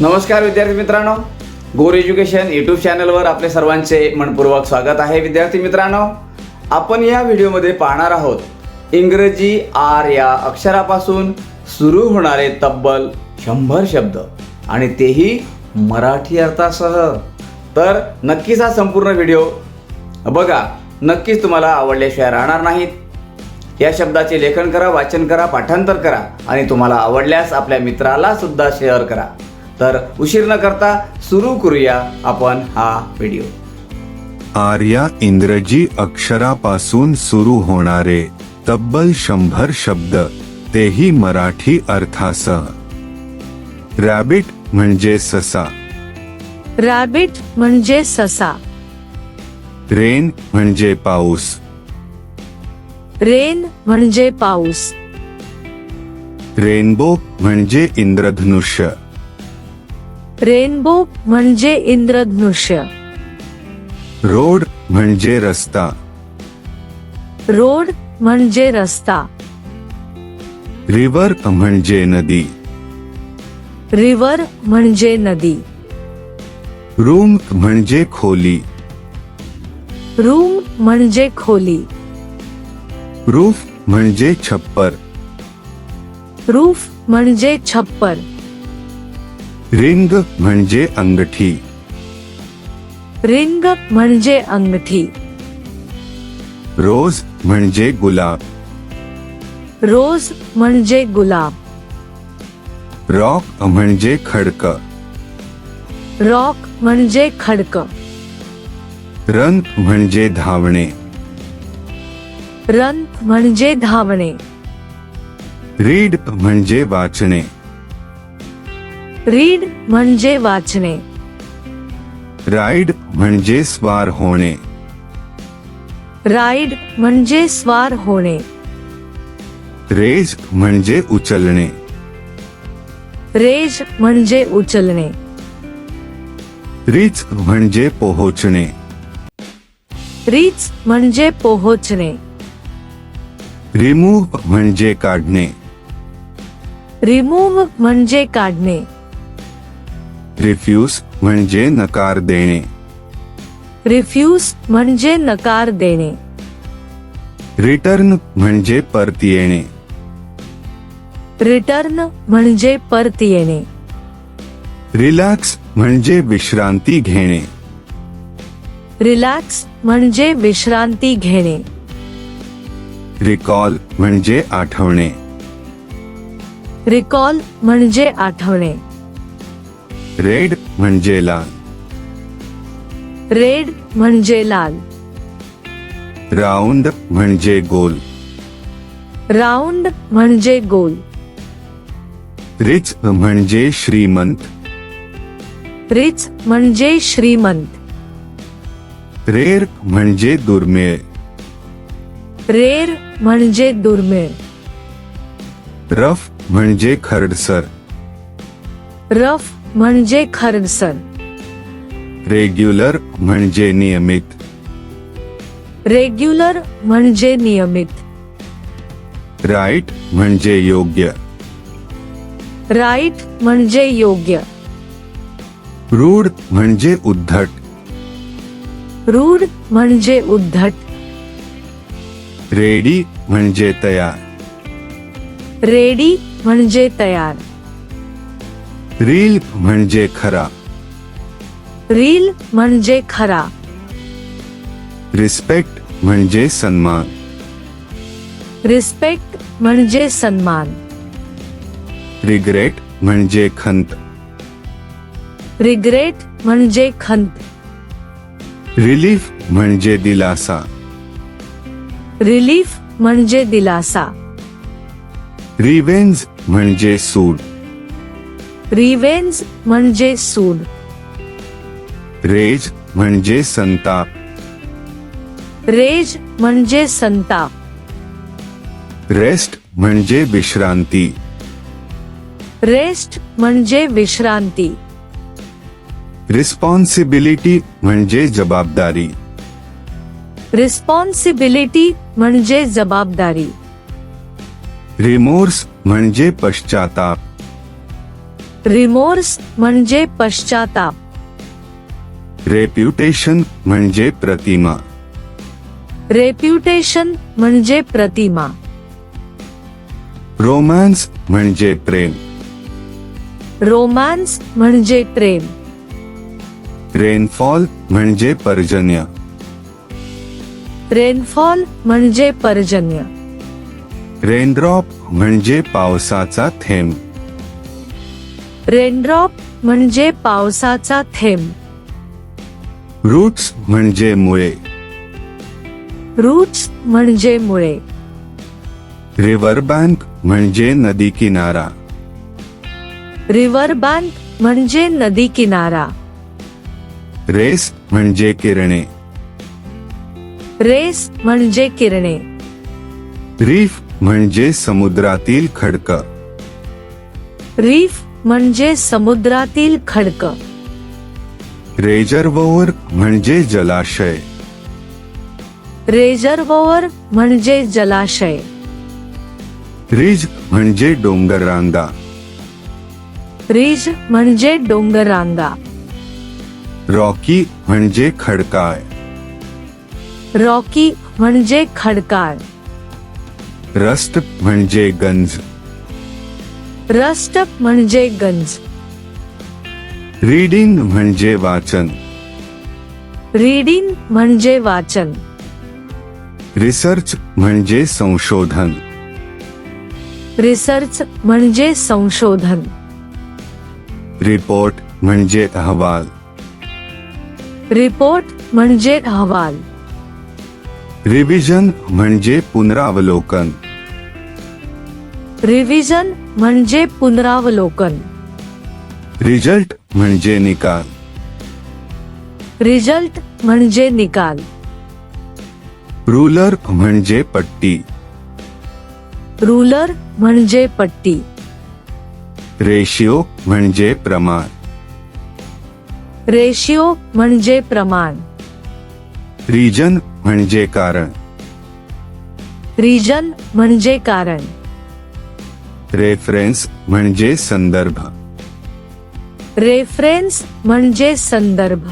नमस्कार विद्यार्थी मित्रांनो. गोर एज्युकेशन यूट्यूब चॅनलवर आपले सर्वांचे मनपूर्वक स्वागत आहे. विद्यार्थी मित्रांनो आपण या व्हिडिओमध्ये पाहणार आहोत इंग्रजी आर या अक्षरापासून सुरू होणारे तब्बल शंभर शब्द आणि तेही मराठी अर्थासह. तर नक्कीच हा संपूर्ण व्हिडिओ बघा. नक्कीच तुम्हाला आवडल्याशिवाय राहणार नाहीत. या शब्दाचे लेखन करा वाचन करा पाठांतर करा आणि तुम्हाला आवडल्यास आपल्या मित्राला सुद्धा शेअर करा. तर उशीर न करता सुरू करूया आपण हा व्हिडिओ आर्या इंग्रजी अक्षरापासून सुरू होणारे तब्बल शंभर शब्द तेही मराठी अर्थासह. रॅबिट म्हणजे ससा. रॅबिट म्हणजे ससा. रेन म्हणजे पाऊस. रेन म्हणजे पाऊस. रेनबो म्हणजे इंद्रधनुष्य. रेनबो म्हणजे इंद्रधनुष्य. रोड म्हणजे रस्ता. रोड म्हणजे रस्ता. रिव्हर म्हणजे नदी. रिव्हर म्हणजे नदी. रूम म्हणजे खोली. रूम म्हणजे खोली. रूफ म्हणजे छप्पर. रूफ म्हणजे छप्पर. रिंग म्हणजे अंगठी. रिंग म्हणजे अंगठी. रोज म्हणजे गुलाब. रोज म्हणजे गुलाब. रॉक म्हणजे खडक. रॉक म्हणजे खडक. रन म्हणजे धावणे. रन म्हणजे धावणे. रीड म्हणजे वाचणे. रीड म्हणजे वाचणे. राईड म्हणजे स्वार होणे. राईड म्हणजे स्वार होणे. रेज म्हणजे उचलणे. रेज म्हणजे उचलणे. रिच म्हणजे पोहोचणे. रीच म्हणजे पोहोचणे. रिमूव्ह म्हणजे काढणे. रिमूव्ह म्हणजे काढणे. रिफ्यूज म्हणजे नकार देणे. रिफ्यूज म्हणजे नकार देणे. रिटर्न म्हणजे परत येणे. रिटर्न म्हणजे परत येणे. रिलॅक्स म्हणजे विश्रांती घेणे. रिलॅक्स म्हणजे विश्रांती घेणे. रिकॉल म्हणजे आठवणे. रिकॉल म्हणजे आठवणे. रेड म्हणजे लाल. रेड म्हणजे लाल. राऊंड म्हणजे गोल. राऊंड म्हणजे गोल. रिच म्हणजे श्रीमंत. रिच म्हणजे श्रीमंत. रेर म्हणजे दुर्मिळ. रेर म्हणजे दुर्मिळ. रफ म्हणजे खरडसर. रफ म्हणजे खरडसर रेग्युलर म्हणजे नियमित. रेग्युलर म्हणजे नियमित. राईट म्हणजे योग्य. राईट म्हणजे योग्य. रूढ म्हणजे उद्धट. रूढ म्हणजे उद्धट. रेडी म्हणजे तयार. रेडी म्हणजे तयार. रील म्हणजे खरा. रील म्हणजे खरा. रिस्पेक्ट म्हणजे सन्मान. रिस्पेक्ट म्हणजे सन्मान. रिग्रेट म्हणजे खंत. रिग्रेट म्हणजे खंत. रिलीफ म्हणजे दिलासा. रिलीफ म्हणजे दिलासा. रिवेंज म्हणजे सूड. रिवेंज म्हणजे सूड रेज म्हणजे संताप. रेज म्हणजे संताप. रेस्ट म्हणजे विश्रांती. रेस्ट म्हणजे विश्रांती. रिस्पॉन्सिबिलिटी म्हणजे जबाबदारी. रिस्पॉन्सिबिलिटी म्हणजे जबाबदारी. रिमोर्स म्हणजे पश्चाताप. रिमोर्स म्हणजे पश्चाताप. रेप्युटेशन म्हणजे प्रतिमा. रेप्युटेशन म्हणजे प्रतिमा. रोमॅन्स म्हणजे प्रेम. रोमांस म्हणजे प्रेम. रेनफॉल म्हणजे पर्जन्य. रेनफॉल म्हणजे पर्जन्य. रेनड्रॉप म्हणजे पावसाचा थेंब. रेनड्रॉप म्हणजे पावसाचा थेंब. रूट्स म्हणजे मुळे. रूट्स म्हणजे मुळे. रिव्हर बँक म्हणजे नदी किनारा. रिव्हर बँक म्हणजे नदी किनारा. रेस म्हणजे किरणे. रेस म्हणजे किरणे. रीफ म्हणजे समुद्रातील खडक. रीफ म्हणजे समुद्रातील खडक. रेजर्वोअर म्हणजे जलाशय. रेजर्वोअर म्हणजे जलाशय. रिज म्हणजे डोंगररांगा. रिज म्हणजे डोंगररांगा. रॉकी म्हणजे खडकाळ. रॉकी म्हणजे खडकाळ. रस्ट म्हणजे गंज. रस्ट म्हणजे गंज. रीडिंग म्हणजे वाचन. रीडिंग म्हणजे वाचन. रिसर्च म्हणजे संशोधन. रिसर्च म्हणजे संशोधन. रिपोर्ट म्हणजे अहवाल. रिपोर्ट म्हणजे अहवाल. रिव्हिजन म्हणजे पुनरावलोकन. रिव्हिजन म्हणजे पुनरावलोकन. रिझल्ट म्हणजे निकाल. रिझल्ट म्हणजे निकाल. रुलर म्हणजे पट्टी. रुलर म्हणजे पट्टी. रेशिओ म्हणजे प्रमाण. रेशिओ म्हणजे प्रमाण. रिजन म्हणजे कारण. रिजन म्हणजे कारण. रेफरन्स म्हणजे संदर्भ. रेफरेन्स म्हणजे संदर्भ.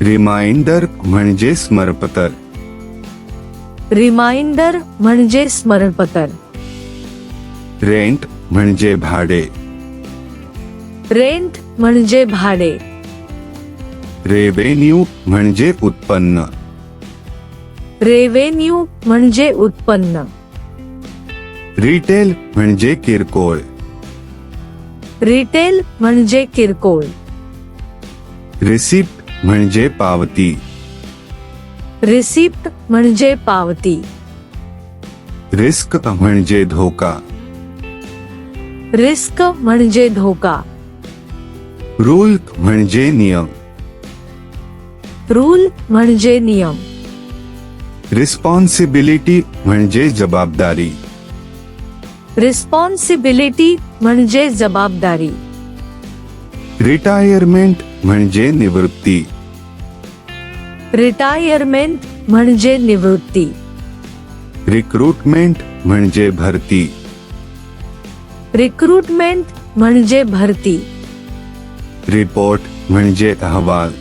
रिमाइंडर म्हणजे स्मरपत्र रिमाइंडर म्हणजे स्मरणपत्र. रेंट म्हणजे भाडे. रेंट म्हणजे भाडे. रेव्हेन्यू म्हणजे उत्पन्न. रेव्हेन्यू म्हणजे उत्पन्न. रिटेल म्हणजे किरकोळ. रिटेल म्हणजे किरकोळ. रिसिप्ट म्हणजे पावती. रिसिप्ट म्हणजे पावती. रिस्क म्हणजे धोका. रिस्क म्हणजे धोका. रूल म्हणजे नियम. रूल म्हणजे नियम. रिस्पॉन्सिबिलिटी म्हणजे जबाबदारी. रिस्पॉन्सिबिलिटी म्हणजे जबाबदारी. रिटायरमेंट म्हणजे निवृत्ती. रिटायरमेंट म्हणजे निवृत्ती. रिक्रुटमेंट म्हणजे भरती. रिक्रुटमेंट म्हणजे भरती. रिपोर्ट म्हणजे अहवाल.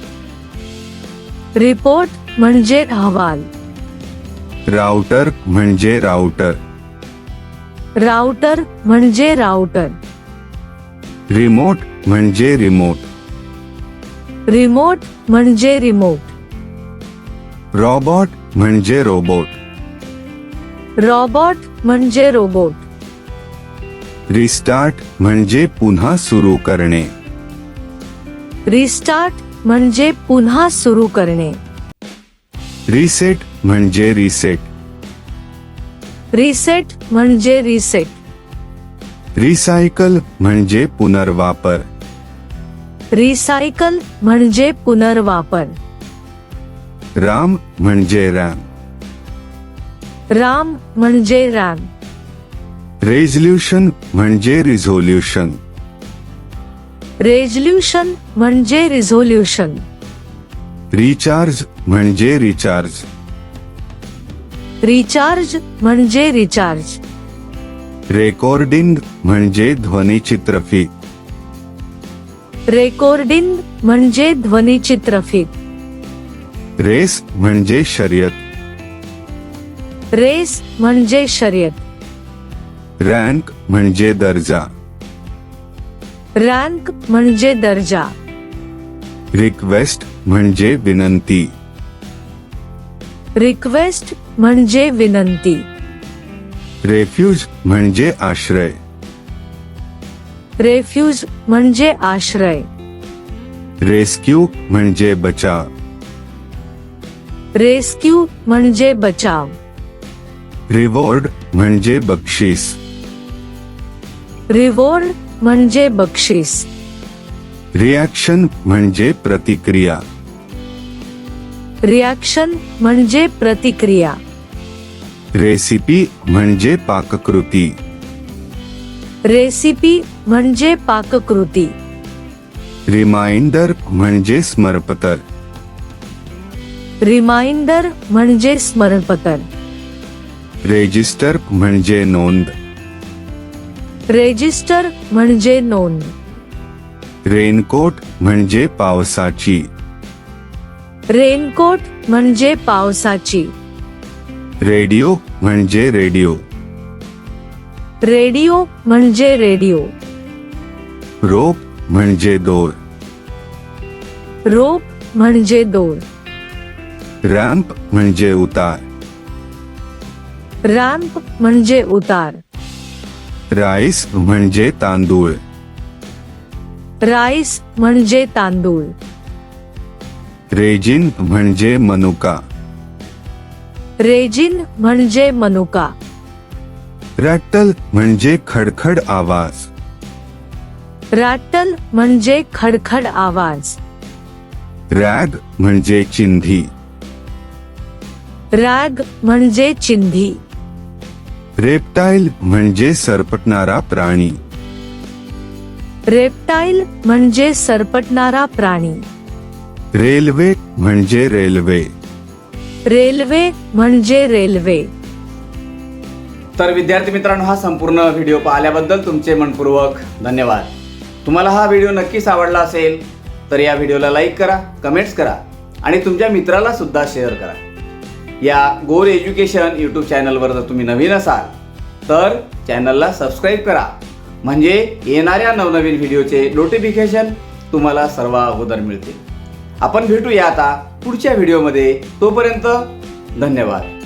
रिपोर्ट म्हणजे अहवाल. राउटर म्हणजे राउटर राउटर म्हणजे राउटर रिमोट म्हणजे रिमोट रिमोट म्हणजे रिमोट रॉबॉट म्हणजे रोबोट रॉबॉट म्हणजे रोबोट रिस्टार्ट म्हणजे पुन्हा सुरू करणे. रिस्टार्ट म्हणजे पुन्हा सुरू करणे. रिसेट म्हणजे रिसेट रिसेट म्हणजे रिसेट रिसायकल म्हणजे पुनर्वापर. रिसायकल म्हणजे पुनर्वापर. राम म्हणजे रॅम राम म्हणजे रॅम रेझोल्युशन म्हणजे रिझोल्युशन रेझोल्युशन म्हणजे रिझोल्युशन रिचार्ज म्हणजे रिचार्ज रिचार्ज म्हणजे रिचार्ज रेकॉर्डिंग म्हणजे ध्वनिचित्रफित रेकॉर्डिंग म्हणजे ध्वनिचित्रफित रेस म्हणजे शर्यत. रेस म्हणजे शर्यत. रँक म्हणजे दर्जा. रँक म्हणजे दर्जा. रिक्वेस्ट म्हणजे विनंती. रिक्वेस्ट म्हणजे विनंती. रेफ्यूज म्हणजे आश्रय. रेफ्यूज म्हणजे आश्रय. रेस्क्यू म्हणजे बचाव. रेस्क्यू म्हणजे बचाव. रिवॉर्ड म्हणजे बक्षीस. रिवॉर्ड म्हणजे बक्षीस. रिॲक्शन म्हणजे प्रतिक्रिया. रिॲक्शन म्हणजे प्रतिक्रिया. रेसिपी म्हणजे पाककृती. रेसिपी म्हणजे पाककृती. रिमाइंडर म्हणजे स्मरपत्र रिमाइंडर म्हणजे स्मरणपत्र. रेजिस्टर म्हणजे नोंद. रेजिस्टर म्हणजे नोंद. रेनकोट म्हणजे पावसाची. रेनकोट म्हणजे पावसाची. रेडिओ म्हणजे रेडिओ रेडिओ म्हणजे रेडिओ रोप म्हणजे दोर. रोप म्हणजे दोर. रॅम्प म्हणजे उतार. रॅम्प म्हणजे उतार. राईस म्हणजे तांदूळ. राईस म्हणजे तांदूळ. रेजिन म्हणजे मनुका. रेजिन म्हणजे मनुका. रॅटल म्हणजे खडखड आवाज़. रॅटल म्हणजे खडखड आवाज़. रॅग म्हणजे चिंधी. रॅग म्हणजे चिंधी. रेप्टाईल म्हणजे सरपटणारा प्राणी. रेप्टाईल म्हणजे सरपटणारा प्राणी. रेल्वे म्हणजे रेल्वे. रेल्वे म्हणजे रेल्वे. तर विद्यार्थी मित्रांनो हा संपूर्ण व्हिडिओ पाहिल्याबद्दल तुमचे मनपूर्वक धन्यवाद. तुम्हाला हा व्हिडिओ नक्कीच आवडला असेल तर या व्हिडिओला लाईक करा कमेंट्स करा आणि तुमच्या मित्राला सुद्धा शेअर करा. या गोर एज्युकेशन यूट्यूब चॅनलवर जर तुम्ही नवीन असाल तर चॅनलला सबस्क्राईब करा. म्हणजे येणाऱ्या नवनवीन व्हिडिओचे नोटिफिकेशन तुम्हाला सर्व अगोदर मिळतील. आपण भेटूया आता पुढच्या व्हिडिओमध्ये तोपर्यंत धन्यवाद.